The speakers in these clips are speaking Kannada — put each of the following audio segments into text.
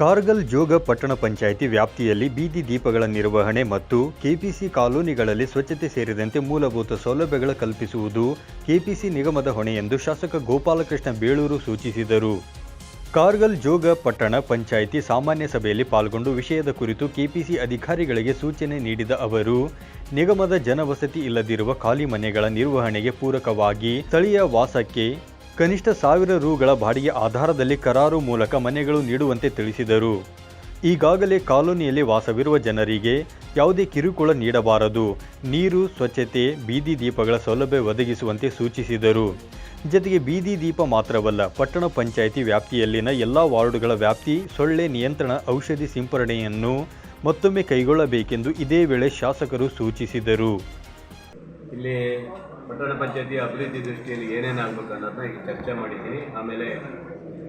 ಕಾರ್ಗಲ್ ಜೋಗ ಪಟ್ಟಣ ಪಂಚಾಯಿತಿ ವ್ಯಾಪ್ತಿಯಲ್ಲಿ ಬೀದಿ ದೀಪಗಳ ನಿರ್ವಹಣೆ ಮತ್ತು ಕೆಪಿಸಿ ಕಾಲೋನಿಗಳಲ್ಲಿ ಸ್ವಚ್ಛತೆ ಸೇರಿದಂತೆ ಮೂಲಭೂತ ಸೌಲಭ್ಯಗಳ ಕಲ್ಪಿಸುವುದು ಕೆಪಿಸಿ ನಿಗಮದ ಹೊಣೆ ಎಂದು ಶಾಸಕ ಗೋಪಾಲಕೃಷ್ಣ ಬೇಳೂರು ಸೂಚಿಸಿದರು. ಕಾರ್ಗಲ್ ಜೋಗ ಪಟ್ಟಣ ಪಂಚಾಯಿತಿ ಸಾಮಾನ್ಯ ಸಭೆಯಲ್ಲಿ ಪಾಲ್ಗೊಂಡು ವಿಷಯದ ಕುರಿತು ಕೆಪಿಸಿ ಅಧಿಕಾರಿಗಳಿಗೆ ಸೂಚನೆ ನೀಡಿದ ಅವರು, ನಿಗಮದ ಜನವಸತಿ ಇಲ್ಲದಿರುವ ಖಾಲಿ ಮನೆಗಳ ನಿರ್ವಹಣೆಗೆ ಪೂರಕವಾಗಿ ಸ್ಥಳೀಯ ವಾಸಕ್ಕೆ ಕನಿಷ್ಠ ಸಾವಿರ ರುಗಳ ಬಾಡಿಗೆ ಆಧಾರದಲ್ಲಿ ಕರಾರು ಮೂಲಕ ಮನೆಗಳು ನೀಡುವಂತೆ ತಿಳಿಸಿದರು. ಈಗಾಗಲೇ ಕಾಲೋನಿಯಲ್ಲಿ ವಾಸವಿರುವ ಜನರಿಗೆ ಯಾವುದೇ ಕಿರುಕುಳ ನೀಡಬಾರದು. ನೀರು, ಸ್ವಚ್ಛತೆ, ಬೀದಿ ದೀಪಗಳ ಸೌಲಭ್ಯ ಒದಗಿಸುವಂತೆ ಸೂಚಿಸಿದರು. ಜತೆಗೆ ಬೀದಿ ದೀಪ ಮಾತ್ರವಲ್ಲ, ಪಟ್ಟಣ ಪಂಚಾಯಿತಿ ವ್ಯಾಪ್ತಿಯಲ್ಲಿನ ಎಲ್ಲ ವಾರ್ಡುಗಳ ವ್ಯಾಪ್ತಿ, ಸೊಳ್ಳೆ ನಿಯಂತ್ರಣ, ಔಷಧಿ ಸಿಂಪರಣೆಯನ್ನು ಮತ್ತೊಮ್ಮೆ ಕೈಗೊಳ್ಳಬೇಕೆಂದು ಇದೇ ವೇಳೆ ಶಾಸಕರು ಸೂಚಿಸಿದರು. ಇಲ್ಲಿ ಪಟ್ಟಣ ಪಂಚಾಯತಿ ಅಭಿವೃದ್ಧಿ ದೃಷ್ಟಿಯಲ್ಲಿ ಏನೇನಾಗಬೇಕು ಅನ್ನೋದನ್ನ ಈಗ ಚರ್ಚೆ ಮಾಡಿದ್ದೀನಿ. ಆಮೇಲೆ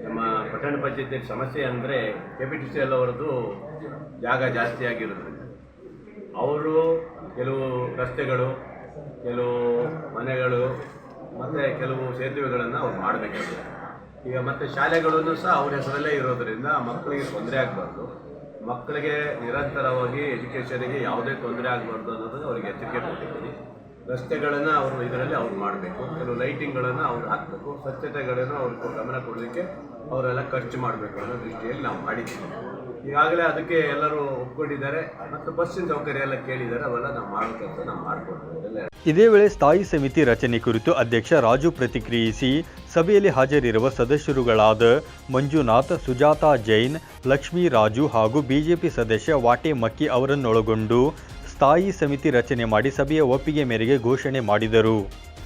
ನಮ್ಮ ಪಟ್ಟಣ ಪಂಚಾಯತಿ ಸಮಸ್ಯೆ ಅಂದರೆ K P T C L ಅವರದ್ದು ಜಾಗ ಜಾಸ್ತಿ ಆಗಿರೋದ್ರಿಂದ. ಅವರು ಕೆಲವು ರಸ್ತೆಗಳು, ಕೆಲವು ಮನೆಗಳು, ಮತ್ತು ಕೆಲವು ಸೇತುವೆಗಳನ್ನು ಅವ್ರು ಮಾಡಬೇಕಾಗಿದೆ ಈಗ ಮತ್ತು ಶಾಲೆಗಳನ್ನು ಸಹ ಅವ್ರ ಹೆಸರಲ್ಲೇ ಇರೋದರಿಂದ ಮಕ್ಕಳಿಗೆ ತೊಂದರೆ ಆಗಬಾರ್ದು. ಮಕ್ಕಳಿಗೆ ನಿರಂತರವಾಗಿ ಎಜುಕೇಷನಿಗೆ ಯಾವುದೇ ತೊಂದರೆ ಆಗಬಾರ್ದು ಅನ್ನೋದನ್ನು ಅವ್ರಿಗೆ ಎಚ್ಚರಿಕೆ ಕೊಟ್ಟಿದ್ದೀನಿ. ರಸ್ತೆಗಳನ್ನು ಅವರು ಇದರಲ್ಲಿ ಅವ್ರು ಮಾಡಬೇಕು. ಕೆಲವು ಲೈಟಿಂಗ್ಗಳನ್ನು ಅವ್ರು ಹಾಕಬೇಕು. ಸ್ವಚ್ಛತೆಗಳನ್ನು ಅವ್ರಿಗೆ ಗಮನ ಕೊಡೋದಕ್ಕೆ ಅವರೆಲ್ಲ ಖರ್ಚು ಮಾಡಬೇಕು ಅನ್ನೋ ದೃಷ್ಟಿಯಲ್ಲಿ ನಾವು ಮಾಡಿದ್ದೀವಿ. ಈಗಾಗಲೇ ಅದಕ್ಕೆ ಎಲ್ಲರೂ ಒಪ್ಕೊಂಡಿದ್ದಾರೆ. ಮತ್ತು ಬಸ್ಸಿನ ಸೌಕರ್ಯ ಎಲ್ಲ ಕೇಳಿದ್ದಾರೆ. ಅವೆಲ್ಲ ನಾವು ಮಾಡೋ ಅಂತ ನಾವು ಮಾಡಿಕೊಡ್ತೀವಿ ಇದೇ ವೇಳೆ ಸ್ಥಾಯಿ ಸಮಿತಿ ರಚನೆ ಕುರಿತು ಅಧ್ಯಕ್ಷ ರಾಜು ಪ್ರತಿಕ್ರಿಯಿಸಿ ಸಭೆಯಲ್ಲಿ ಹಾಜರಿರುವ ಸದಸ್ಯರುಗಳಾದ ಮಂಜುನಾಥ್, ಸುಜಾತಾ ಜೈನ್, ಲಕ್ಷ್ಮೀ ರಾಜು ಹಾಗೂ ಬಿಜೆಪಿ ಸದಸ್ಯ ವಾಟೆ ಮಕ್ಕಿ ಅವರನ್ನೊಳಗೊಂಡು ಸ್ಥಾಯಿ ಸಮಿತಿ ರಚನೆ ಮಾಡಿ ಸಭೆಯ ಒಪ್ಪಿಗೆ ಮೇರೆಗೆ ಘೋಷಣೆ ಮಾಡಿದರು.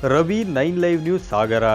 Ravi nine live news Sagara.